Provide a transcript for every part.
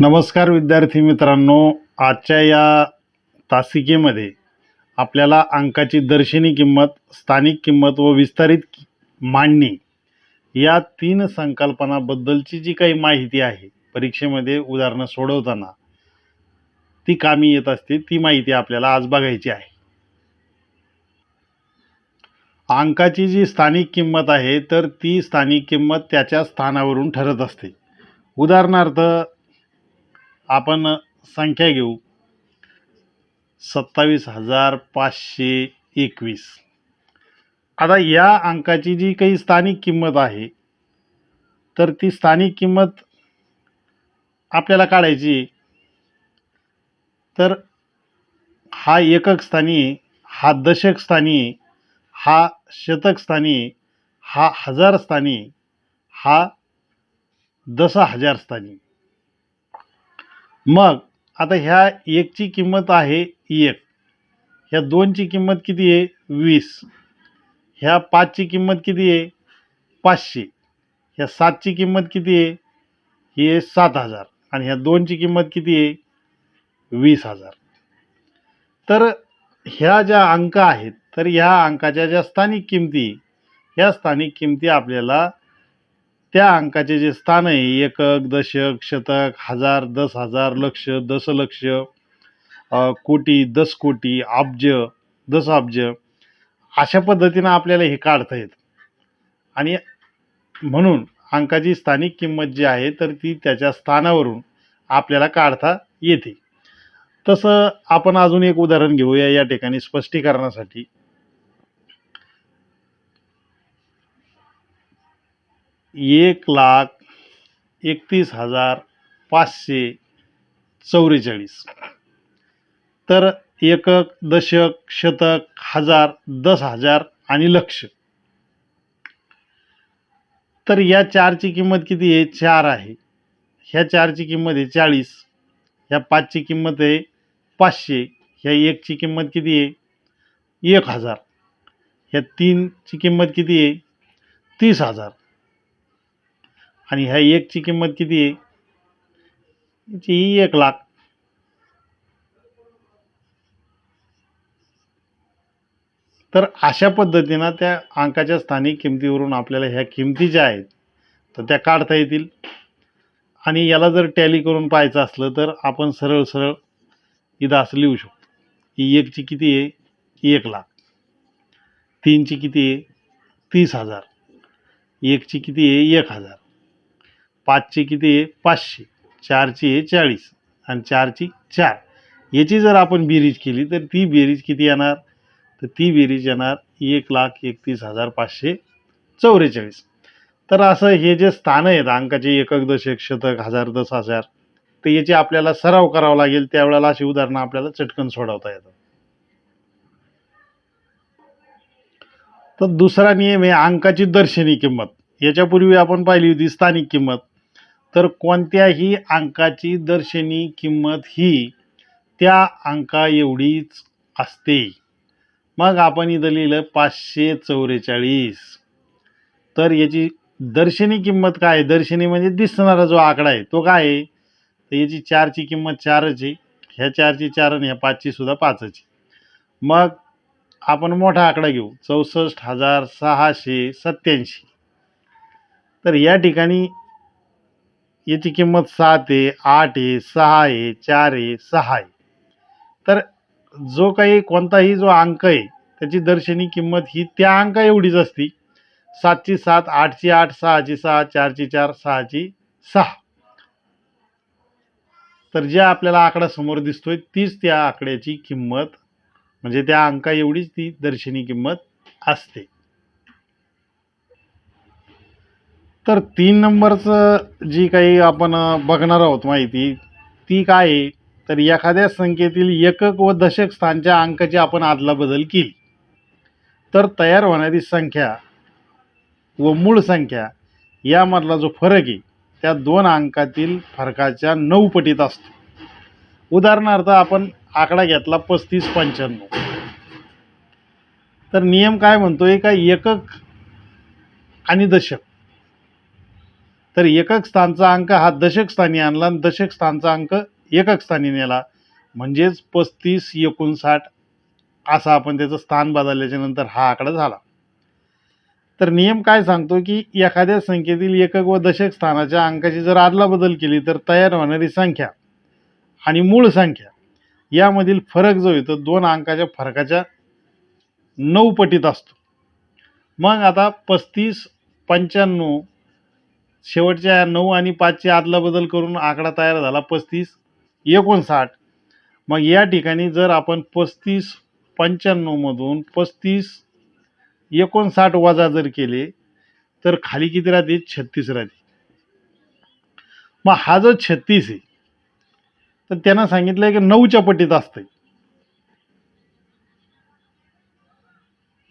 नमस्कार विद्यार्थी मित्रांनो आजच्या या तासिकेमध्ये आपल्याला अंकाची दर्शनी किंमत स्थानिक किंमत व विस्तारित मांडणी या तीन संकल्पनाबद्दलची जी काही माहिती आहे परीक्षेमध्ये उदाहरणं सोडवताना ती कामी येत असते ती माहिती आपल्याला आज बघायची आहे. अंकाची जी स्थानिक किंमत आहे तर ती स्थानिक किंमत त्याच्या स्थानावरून ठरत असते. उदाहरणार्थ आपण संख्या घेऊ. सत्तावीस हजार पाचशे एकवीस. आता या अंकाची जी काही स्थानिक किंमत आहे तर ती स्थानिक किंमत आपल्याला काढायची तर हा एकक स्थानी हा दशक स्थानी हा शतक स्थानी हा हजार स्थानी हा दस हजार स्थानी मग आता ह्या एकची किंमत आहे एक. ह्या दोनची किंमत किती आहे? वीस. ह्या पाचची किंमत किती आहे? पाचशे. ह्या सातची किंमत किती आहे? ही आहे सात हजार. आणि ह्या दोनची किंमत किती आहे? वीस हजार. तर ह्या ज्या अंक आहेत तर ह्या अंकाच्या ज्या स्थानिक किमती ह्या स्थानिक किमती आपल्याला त्या अंकाचे जे स्थान आहे एकक दशक शतक हजार दस हजार लक्ष दशलक्ष कोटी दस कोटी अब्ज दस अब्ज अशा पद्धतीनं आपल्याला हे काढता येतं. आणि म्हणून अंकाची स्थानिक किंमत जी आहे तर ती त्याच्या स्थानावरून आपल्याला काढता येते. तसं आपण अजून एक उदाहरण घेऊया या ठिकाणी स्पष्टीकरणासाठी. एक लाख एकतीस हजार पाचशे चौवेचाळीस. तर एकक दशक शतक हजार दस हजार आणि लक्ष. तर या चारची किंमत किती आहे? चार आहे. ह्या चारची किंमत आहे चाळीस. ह्या पाचची किंमत आहे पाचशे. ह्या एकची किंमत किती आहे? एक हजार. ह्या तीनची किंमत किती आहे? तीस हजार. आणि ह्या एकची किंमत किती आहे? हिची ही एक लाख. तर अशा पद्धतीनं त्या अंकाच्या स्थानिक किमतीवरून आपल्याला ह्या किमती ज्या आहेत तर त्या काढता येतील. आणि याला जर टॅली करून पाहायचं असलं तर आपण सरळ सरळ इथं असं लिहू शकतो ही एकची किती आहे? एक लाख. तीनची किती आहे? तीस हजार. एकची किती आहे? एक हजार. पाचची किती आहे? पाचशे. चारची आहे चाळीस. आणि चारची चार. याची जर आपण बेरीज केली तर ती बेरीज किती येणार? तर ती बेरीज येणार एक लाख एकतीस हजार पाचशे चौवेचाळीस. तर असं हे जे स्थानं आहेत अंकाचे एकक दशक शतक हजार दस हजार तर याची आपल्याला सराव करावा लागेल. त्यावेळेला अशी उदाहरणं आपल्याला चटकन सोडवता येतात. तर दुसरा नियम आहे अंकाची दर्शनी किंमत. याच्यापूर्वी आपण पाहिली होती स्थानिक किंमत. तर कोणत्याही अंकाची दर्शनी किंमत ही त्या अंका एवढीच असते. मग आपण इथं लिहिलं पाचशे चौवेचाळीस. तर याची दर्शनी किंमत काय आहे? दर्शनी म्हणजे दिसणारा जो आकडा आहे तो काय आहे? तर याची चारची किंमत चारच आहे. ह्या चारची चार आणि ह्या पाचची सुद्धा पाचच आहे. मग आपण मोठा आकडा घेऊ. चौसष्ट हजार सहाशे सत्याऐंशी तर या ठिकाणी याची किंमत सात आहे आठ आहे सहा आहे चार आहे सहा आहे. तर जो काही कोणताही जो अंक आहे त्याची दर्शनी किंमत ही त्या अंका एवढीच असती. सातची सात आठची आठ सहाची सहा चारची चार सहाची सहा. तर ज्या आपल्याला आकडा समोर दिसतोय तीच त्या आकड्याची किंमत म्हणजे त्या अंका एवढीच ती दर्शनी किंमत असते. तर तीन नंबरचं जी काही आपण बघणार आहोत माहिती ती काय आहे? तर एखाद्या संख्येतील एकक व दशक स्थानच्या अंकाची आपण आदलाबदल केली. तर तयार होणारी संख्या व मूळ संख्या यामधला जो फरक आहे त्या दोन अंकातील फरकाच्या नऊ पटीत असतो. उदाहरणार्थ आपण आकडा घेतला पस्तीस पंच्याण्णव. तर नियम काय म्हणतोय? का एकक आणि दशक. तर एकक स्थानचा अंक हा दशक स्थानी आणला आणि दशक स्थानचा अंक एकक स्थानी नेला. म्हणजेच पस्तीस एकोणसाठ असा आपण त्याचं स्थान बदलल्याच्या नंतर हा आकडा झाला. तर नियम काय सांगतो की एखाद्या संख्येतील एकक व दशक स्थानाच्या अंकाची जर अदलाबदल केली तर तयार होणारी संख्या आणि मूळ संख्या यामधील फरक जो येतो दोन अंकाच्या फरकाच्या नऊ पटीत असतो. मग आता पस्तीस पंच्याण्णव शेवटच्या नऊ आणि पाचची अदलाबदल करून आकडा तयार झाला पस्तीस एकोणसाठ. मग या ठिकाणी जर आपण पस्तीस पंच्याण्णवमधून पस्तीस एकोणसाठ वजा जर केले तर खाली किती राहते? छत्तीस राहते. मग हा जो छत्तीस आहे तर त्यांना सांगितलंय की नऊच्या पटीत असते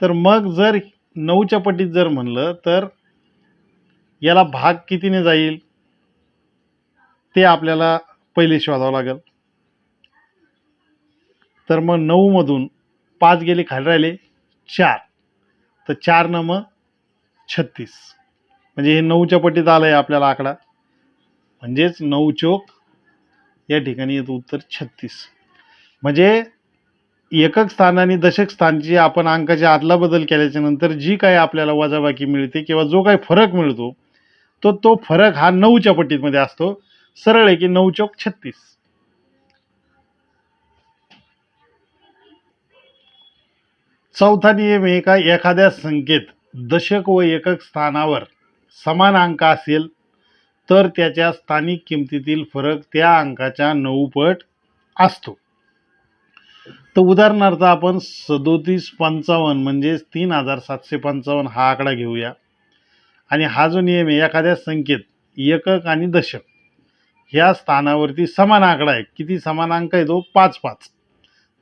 तर मग जर नऊच्या पटीत जर म्हणलं तर याला भाग कितीने जाईल? ते आपल्याला पहिले शोधावं लागेल. तर मग नऊमधून पाच गेले खाली राहिले चार. तर चार न मग छत्तीस. म्हणजे हे नऊच्या पटीत आलं आहे आपल्याला आकडा. म्हणजेच नऊ चोक या ठिकाणी येतो उत्तर छत्तीस. म्हणजे एकक स्थान आणि दशक स्थानची आपण अंकाच्या अदलाबदल केल्याच्यानंतर जी काही आपल्याला वजाबाकी मिळते किंवा जो काही फरक मिळतो तो तो फरक हा नऊच्या पट्टीमध्ये असतो. सरळ आहे की नऊ चौक छत्तीस. चौथा नियम आहे का? एखाद्या संख्येत दशक व एकक स्थानावर समान अंक असेल तर त्याच्या स्थानिक किमतीतील फरक त्या अंकाच्या नऊ पट असतो. तर उदाहरणार्थ आपण सदोतीस पंचावन्न म्हणजेच तीन हजार सातशे पंचावन्न हा आकडा घेऊया. आणि हा जो नियम आहे एखाद्या संख्येत एकक आणि दशक ह्या स्थानावरती समान आकडा आहे. किती समान अंक आहे तो हो? पाच पाच.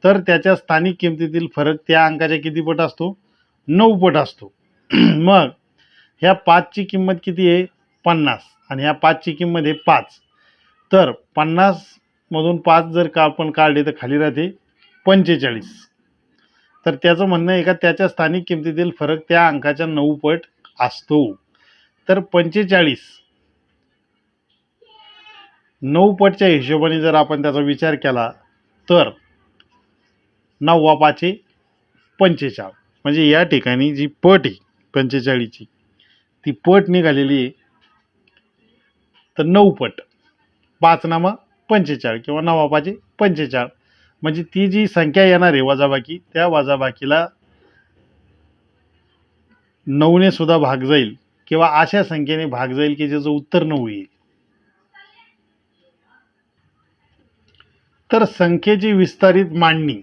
तर त्याच्या स्थानिक किमतीतील फरक त्या अंकाच्या किती पट असतो? नऊ पट असतो. मग ह्या पाचची किंमत किती आहे? पन्नास. आणि ह्या पाचची किंमत आहे पाच. तर पन्नासमधून पाच जर का आपण काढले तर खाली राहते पंचेचाळीस. तर त्याचं म्हणणं आहे का? त्याच्या स्थानिक किमतीतील फरक त्या अंकाच्या नऊ पट असतो. तर पंचेचाळीस. नऊ पटच्या हिशोबाने जर आपण त्याचा विचार केला तर नव्वा पाचे पंचेचाळ. म्हणजे या ठिकाणी जी पट आहे पंचेचाळीसची ती पट निघालेली आहे. तर नऊ पट. पाच नामा पंचेचाळ किंवा नवा पाचे पंचेचाळ. म्हणजे ती जी संख्या येणार आहे वजाबाकी त्या वजाबाकीला नऊने सुद्धा भाग जाईल. किंवा अशा संख्येने भाग जाईल की ज्याचं उत्तर नऊ येईल तर संख्येची विस्तारित मांडणी.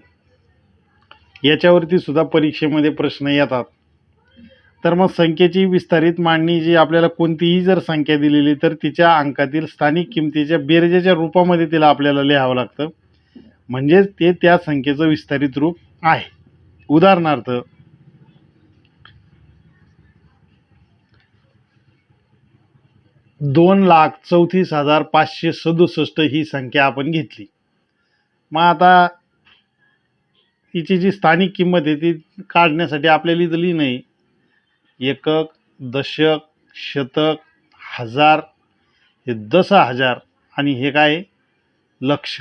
याच्यावरती सुद्धा परीक्षेमध्ये प्रश्न येतात. तर मग संख्येची विस्तारित मांडणी जी आपल्याला कोणतीही जर संख्या दिलेली तर तिच्या अंकातील स्थानिक किमतीच्या बेरजेच्या रूपामध्ये तिला आपल्याला लिहावं लागतं. म्हणजेच ते त्या संख्येचं विस्तारित रूप आहे. उदाहरणार्थ दोन लाख चौतीस हजार पाचशे सदुसष्ट ही संख्या आपण घेतली. मग आता हिची जी स्थानिक किंमत आहे ती काढण्यासाठी आपल्याला दिली नाही एकक दशक शतक हजार हे दस हजार आणि हे काय लक्ष.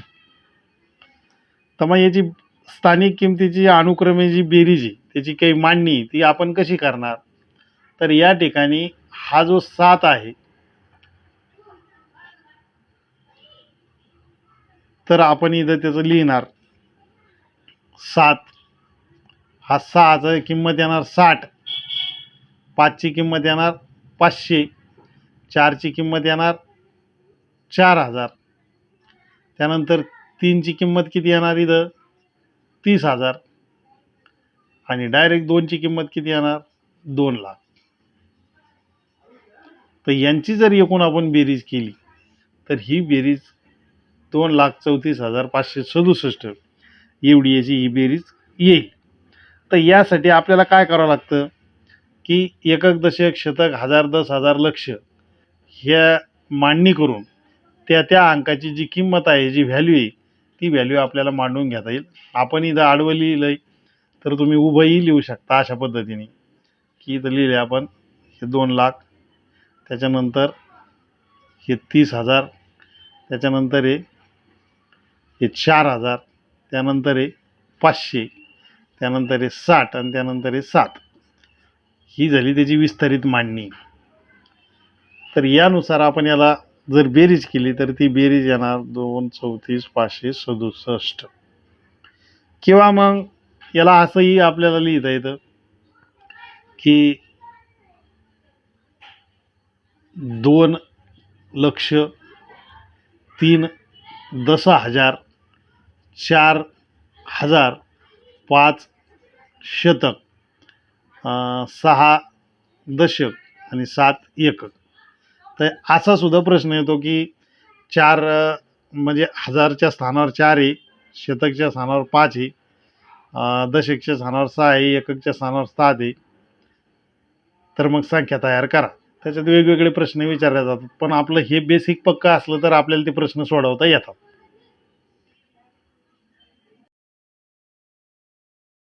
तर मग याची स्थानिक किमतीची अनुक्रमे जी बेरीज आहे त्याची काही मांडणी ती आपण कशी करणार? तर या ठिकाणी हा जो सात आहे तर आपण इथं त्याचं लिहिणार. सात. हा सहाचा किंमत येणार साठ. पाचची किंमत येणार पाचशे. चारची किंमत येणार चार हजार. त्यानंतर तीनची किंमत किती येणार इथं? तीस हजार. आणि डायरेक्ट दोनची किंमत किती येणार? दोन लाख. तर यांची जर एकूण आपण बेरीज केली तर ही बेरीज दोन लाख चौतीस हजार पाचशे सदुसष्ट एवढी याची ही बेरीज येईल. तर यासाठी आपल्याला काय करावं लागतं? की एकक दशक शतक हजार दस हजार लक्ष ह्या मांडणी करून त्या त्या अंकाची जी किंमत आहे जी व्हॅल्यू आहे ती व्हॅल्यू आपल्याला मांडून घेता येईल. आपण इथं आडवं लिहिलं आहे तर तुम्ही उभंही लिहू शकता अशा पद्धतीने. की इथं लिहिले आपण हे दोन लाख त्याच्यानंतर हे तीस हजार त्याच्यानंतर हे हे चार हजार त्यानंतर आहे पाचशे त्यानंतर आहे साठ आणि त्यानंतर आहे सात. ही झाली त्याची विस्तारित मांडणी. तर यानुसार आपण याला जर बेरीज केली तर ती बेरीज येणार दोन चौतीस पाचशे सदुसष्ट. किंवा मग याला असंही आपल्याला लिहिता येतं की दोन लक्ष तीन दसा हजार चार हजार पाच शतक सहा दशक आणि सात एकक. तर असा सुद्धा प्रश्न येतो की चार म्हणजे हजारच्या स्थानावर चार आहे शतकच्या स्थानावर पाच आहे दशकच्या स्थानावर सहा आहे एककच्या स्थानावर सात आहे. तर मग संख्या तयार करा. त्याच्यात वेगवेगळे प्रश्न विचारले जातात. पण आपलं हे बेसिक पक्कं असलं तर आपल्याला ते प्रश्न सोडवता येतात.